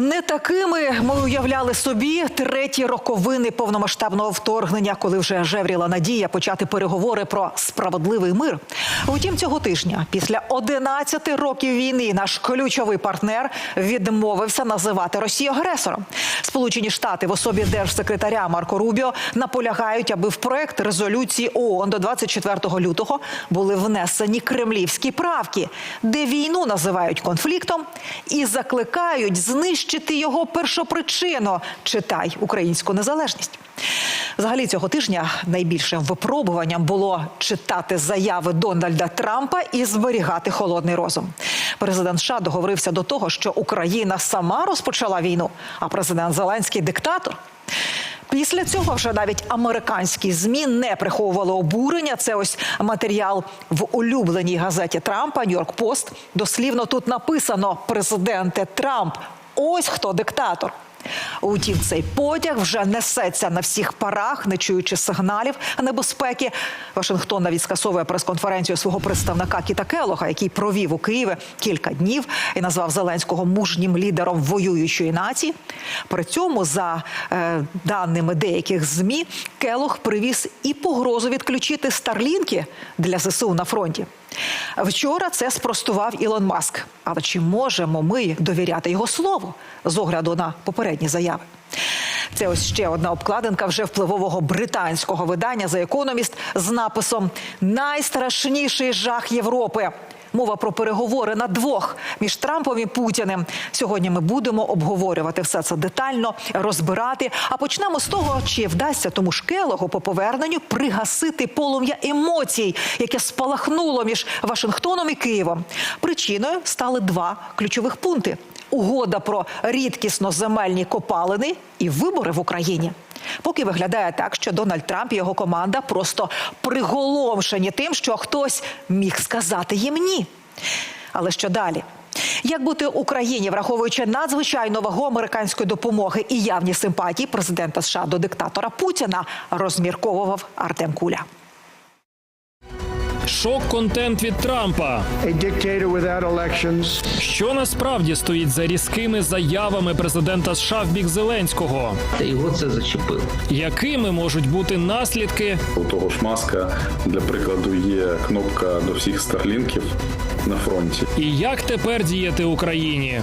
Не такими ми уявляли собі треті роковини повномасштабного вторгнення, коли вже жевріла надія почати переговори про справедливий мир. Утім, цього тижня, після 11 років війни, наш ключовий партнер відмовився називати Росію агресором. Сполучені Штати в особі держсекретаря Марко Рубіо наполягають, аби в проект резолюції ООН до 24 лютого були внесені кремлівські правки, де війну називають конфліктом і закликають знищити його першопричину. Читай українську незалежність. Взагалі цього тижня найбільшим випробуванням було читати заяви Дональда Трампа і зберігати холодний розум. Президент США договорився до того, що Україна сама розпочала війну, а президент Зеленський диктатор. Після цього вже навіть американські змі не приховували обурення. Це ось матеріал в улюбленій газеті Трампа Нью-Йорк Пост. Дослівно тут написано Президенте Трамп. Ось хто диктатор. Утім, цей потяг вже несеться на всіх парах, не чуючи сигналів небезпеки. Вашингтон навіть скасовує прес-конференцію свого представника Кіта Келога, який провів у Києві кілька днів і назвав Зеленського мужнім лідером воюючої нації. При цьому, за е, даними деяких змі, Келог привіз і погрозу відключити старлінки для ЗСУ на фронті. Вчора це спростував Ілон Маск. Але чи можемо ми довіряти його слову з огляду на попередні заяви? Це ось ще одна обкладинка вже впливового британського видання за економіст з написом Найстрашніший жах Європи. Мова про переговори на двох між Трампом і Путіним. Сьогодні ми будемо обговорювати все це детально, розбирати. А почнемо з того, чи вдасться тому ж Келогу по поверненню пригасити полум'я емоцій, яке спалахнуло між Вашингтоном і Києвом. Причиною стали два ключових пункти: угода про рідкісно земельні копалини і вибори в Україні. Поки виглядає так, що Дональд Трамп і його команда просто приголомшені тим, що хтось міг сказати їм ні. Але що далі? Як бути Україні, враховуючи надзвичайну вагу американської допомоги і явні симпатії президента США до диктатора Путіна, розмірковував Артем Куля. Шок-контент від Трампа. Що насправді стоїть за різкими заявами президента США в бік Зеленського? Та його це зачепило. Якими можуть бути наслідки? У того ж маска, для прикладу, є кнопка до всіх старлінків на фронті. І як тепер діяти Україні?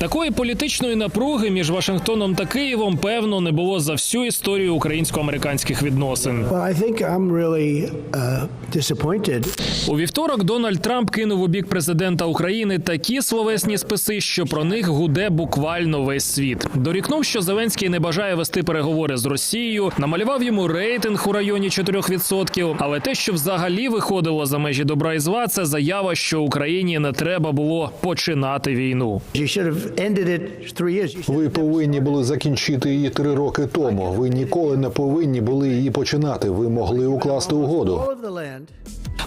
Такої політичної напруги між Вашингтоном та Києвом певно не було за всю історію українсько-американських відносин. really uh. У вівторок Дональд Трамп кинув у бік президента України такі словесні списи, що про них гуде буквально весь світ. Дорікнув, що Зеленський не бажає вести переговори з Росією, намалював йому рейтинг у районі 4%. Але те, що взагалі виходило за межі добра і зла, це заява, що Україні не треба було починати війну. You should have ended it three years. You Ви повинні були закінчити її три роки тому. Ви ніколи не повинні були її починати. Ви могли укласти угоду.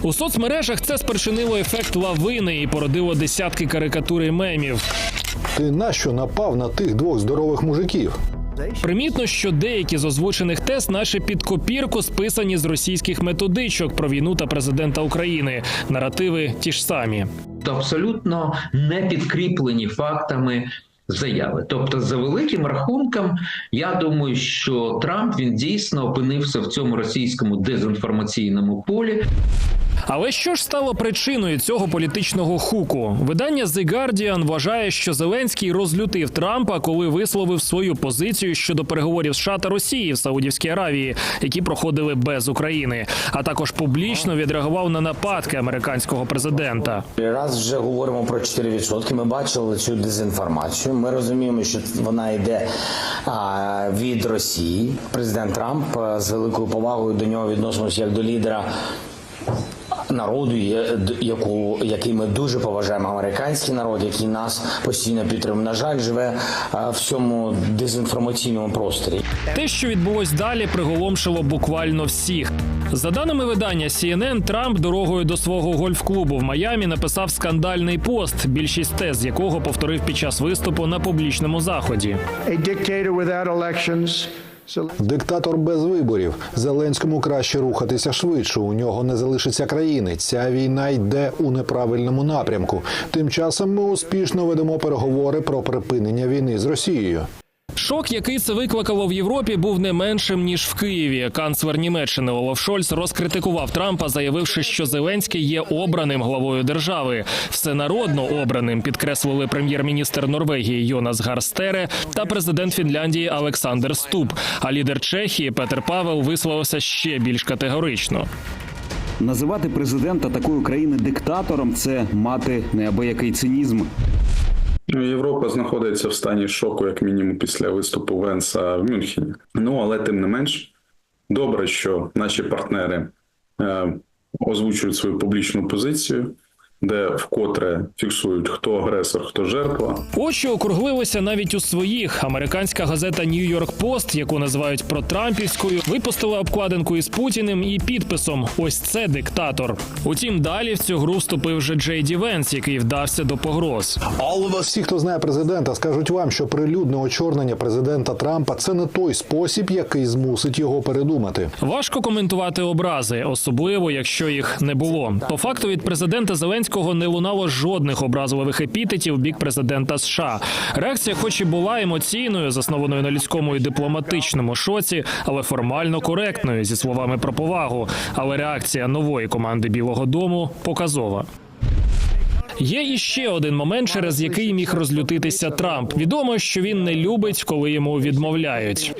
У соцмережах це спричинило ефект лавини і породило десятки карикатур і мемів. Ти нащо напав на тих двох здорових мужиків? Примітно, що деякі з озвучених тез, наче під копірку, списані з російських методичок про війну та президента України. Наративи ті ж самі. Абсолютно не підкріплені фактами заяви. Тобто, за великим рахунком, я думаю, що Трамп він дійсно опинився в цьому російському дезінформаційному полі. Але що ж стало причиною цього політичного хуку? Видання The Guardian вважає, що Зеленський розлютив Трампа, коли висловив свою позицію щодо переговорів США та Росії в Саудівській Аравії, які проходили без України, а також публічно відреагував на нападки американського президента. Раз вже говоримо про 4%, Ми бачили цю дезінформацію. Ми розуміємо, що вона йде від Росії. Президент Трамп з великою повагою до нього відносимося як до лідера. Народу, є- яку який ми дуже поважаємо, американський народ, який нас постійно підтримує. На жаль, живе в цьому дезінформаційному просторі. Те, що відбулось далі, приголомшило буквально всіх. За даними видання CNN, Трамп дорогою до свого гольф-клубу в Майамі написав скандальний пост, більшість тез якого повторив під час виступу на публічному заході. A dictator without elections Диктатор без виборів. Зеленському краще рухатися швидше. У нього не залишиться країни. Ця війна йде у неправильному напрямку. Тим часом ми успішно ведемо переговори про припинення війни з Росією. Шок, який це викликало в Європі, був не меншим ніж в Києві. Канцлер Німеччини Олаф Шольц розкритикував Трампа, заявивши, що Зеленський є обраним главою держави. Всенародно обраним підкреслили прем'єр-міністр Норвегії Йонас Гарстере та президент Фінляндії Олександр Ступ. А лідер Чехії Петер Павел висловився ще більш категорично. Називати президента такої країни диктатором це мати неабиякий цинізм. Ну, Європа знаходиться в стані шоку, як мінімум, після виступу Венса в Мюнхені. Ну але тим не менш, добре, що наші партнери е, озвучують свою публічну позицію, де вкотре фіксують, хто агресор, хто жертва. Очі округлилися навіть у своїх. Американська газета New York Post, яку називають протрампівською, випустила обкладинку із Путіним і підписом: Ось це диктатор. Утім, далі в цю гру вступив вже Джей Ді Венс, який вдався до погроз. Всі, хто знає президента, скажуть вам, що прилюдне очорнення президента Трампа це не той спосіб, який змусить його передумати. Важко коментувати образи, особливо якщо їх не було. По факту від президента Зеленського не лунало жодних образливих епітетів в бік президента США. Реакція, хоч і була емоційною, заснованою на людському і дипломатичному шоці, але формально коректною зі словами про повагу. Але реакція нової команди Білого Дому показова. Є іще один момент, через який міг розлютитися Трамп. Відомо, що він не любить, коли йому відмовляють.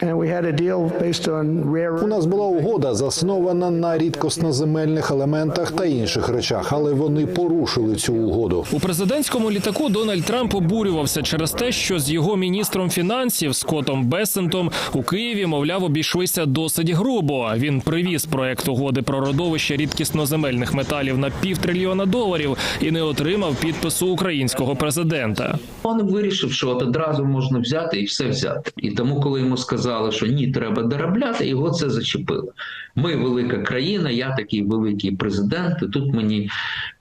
У нас була угода, заснована на рідкосноземельних елементах та інших речах, але вони порушили цю угоду. У президентському літаку Дональд Трамп обурювався через те, що з його міністром фінансів Скоттом Бесентом у Києві, мовляв, обійшлися досить грубо. Він привіз проект угоди про родовище рідкісноземельних металів на півтрильйона доларів і не отримав підпису українського президента. Он вирішив, що от одразу можна взяти і все взяти. І тому, коли йому сказали, що ні, треба доробляти, його це зачепило. Ми велика країна, я такий великий президент. і Тут мені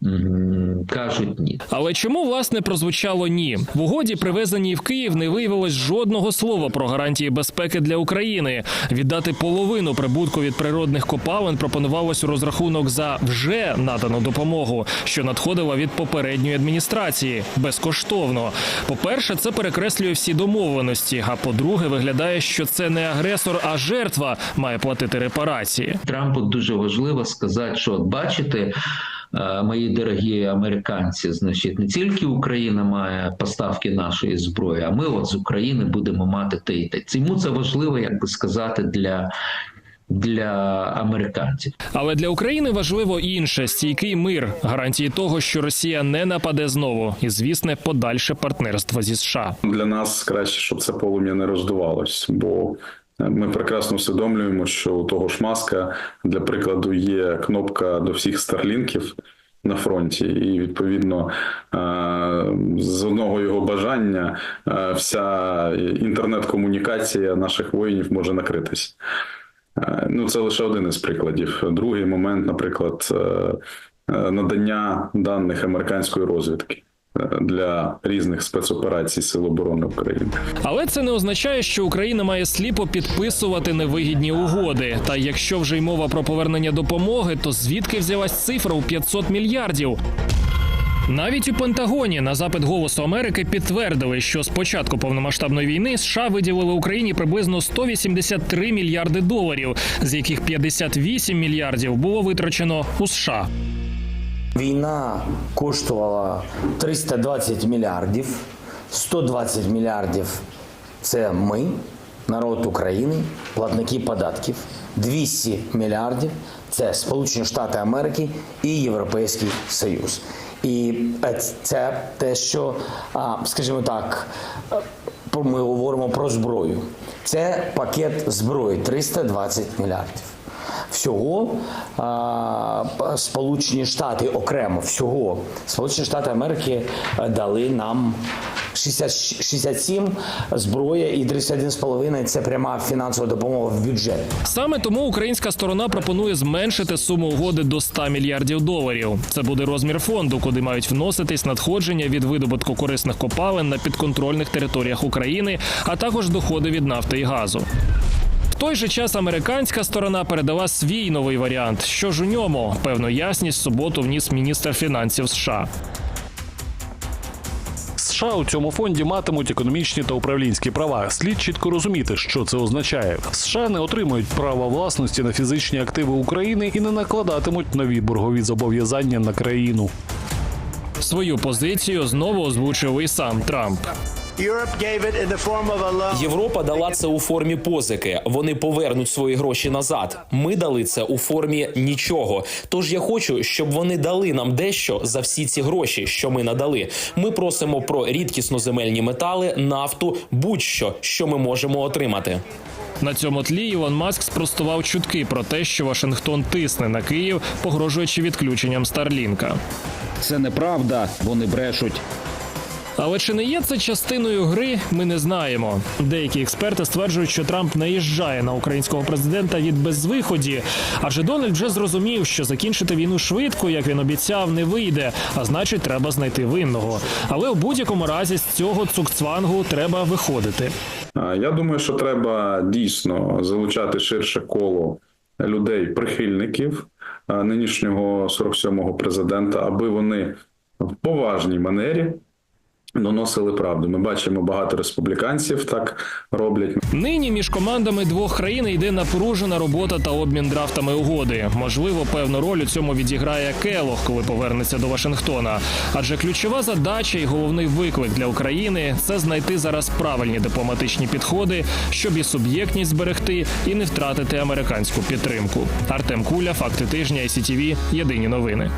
м, кажуть ні. Але чому власне прозвучало ні? В угоді, привезеній в Київ, не виявилось жодного слова про гарантії безпеки для України. Віддати половину прибутку від природних копалин пропонувалось у розрахунок за вже надану допомогу, що надходила від попередньої адміністрації безкоштовно. По-перше, це перекреслює всі домовленості. А по-друге, виглядає, що це не агресор, а жертва має платити репарації. Трампу дуже важливо сказати, що от бачите. е, Мої дорогі американці, значить, не тільки Україна має поставки нашої зброї, а ми от з України будемо мати те і те. Цьому це важливо, як би сказати, для, для американців. Але для України важливо інше стійкий мир, гарантії того, що Росія не нападе знову, і звісне подальше партнерство зі США. Для нас краще, щоб це полум'я не роздувалось, бо е, ми прекрасно усвідомлюємо, що у того ж маска, для прикладу, є кнопка до всіх старлінків на фронті, і відповідно е, з одного його бажання е, вся інтернет-комунікація наших воїнів може накритись. Е, Ну, це лише один із прикладів. Другий момент, наприклад, е, е, надання даних американської розвідки для різних спецоперацій Сил оборони України. Але це не означає, що Україна має сліпо підписувати невигідні угоди. Та якщо вже й мова про повернення допомоги, то звідки взялась цифра у 500 мільярдів? Навіть у Пентагоні на запит голосу Америки підтвердили, що з початку повномасштабної війни США виділили Україні приблизно 183 мільярди доларів, з яких 58 мільярдів було витрачено у США. Війна коштувала 320 мільярдів, 120 мільярдів це ми, народ України, платники податків. 200 мільярдів це Сполучені Штати Америки і Європейський Союз. І це те, що, скажімо так, е, ми говоримо про зброю. Це пакет зброї 320 мільярдів. Всього а, Сполучені Штати окремо всього Сполучені Штати Америки е, дали нам 60, 67 зброя і 31,5 – це пряма фінансова допомога в бюджет. Саме тому українська сторона пропонує зменшити суму угоди до 100 мільярдів доларів. Це буде розмір фонду, куди мають вноситись надходження від видобутку корисних копалин на підконтрольних територіях України, а також доходи від нафти і газу. Той же час американська сторона передала свій новий варіант. Що ж у ньому? Певну ясність в суботу вніс міністр фінансів США. США у цьому фонді матимуть економічні та управлінські права. Слід чітко розуміти, що це означає. США не отримують права власності на фізичні активи України і не накладатимуть нові боргові зобов'язання на країну. Свою позицію знову озвучив і сам Трамп. Europe gave it in the form of a loan. Європа дала це у формі позики. Вони повернуть свої гроші назад. Ми дали це у формі нічого. Тож я хочу, щоб вони дали нам дещо за всі ці гроші, що ми надали. Ми просимо про рідкісноземельні метали, нафту, будь-що, що ми можемо отримати. На цьому тлі Ілон Маск спростував чутки про те, що Вашингтон тисне на Київ, погрожуючи відключенням Старлінка. Це неправда, вони брешуть. Але чи не є це частиною гри, ми не знаємо. Деякі експерти стверджують, що Трамп наїжджає на українського президента від безвиході, адже Дональд вже зрозумів, що закінчити війну швидко, як він обіцяв, не вийде. А значить, треба знайти винного. Але у будь-якому разі з цього цукцвангу треба виходити. Я думаю, що треба дійсно залучати ширше коло людей, прихильників нинішнього 47-го президента, аби вони в поважній манері доносили правду. Ми бачимо багато республіканців так роблять. Нині між командами двох країн йде напружена робота та обмін драфтами угоди. Можливо, певну роль у цьому відіграє Келох, коли повернеться до Вашингтона. Адже ключова задача і головний виклик для України це знайти зараз правильні дипломатичні підходи, щоб і суб'єктність зберегти, і не втратити американську підтримку. Артем Куля, факти тижня, ICTV, Єдині новини.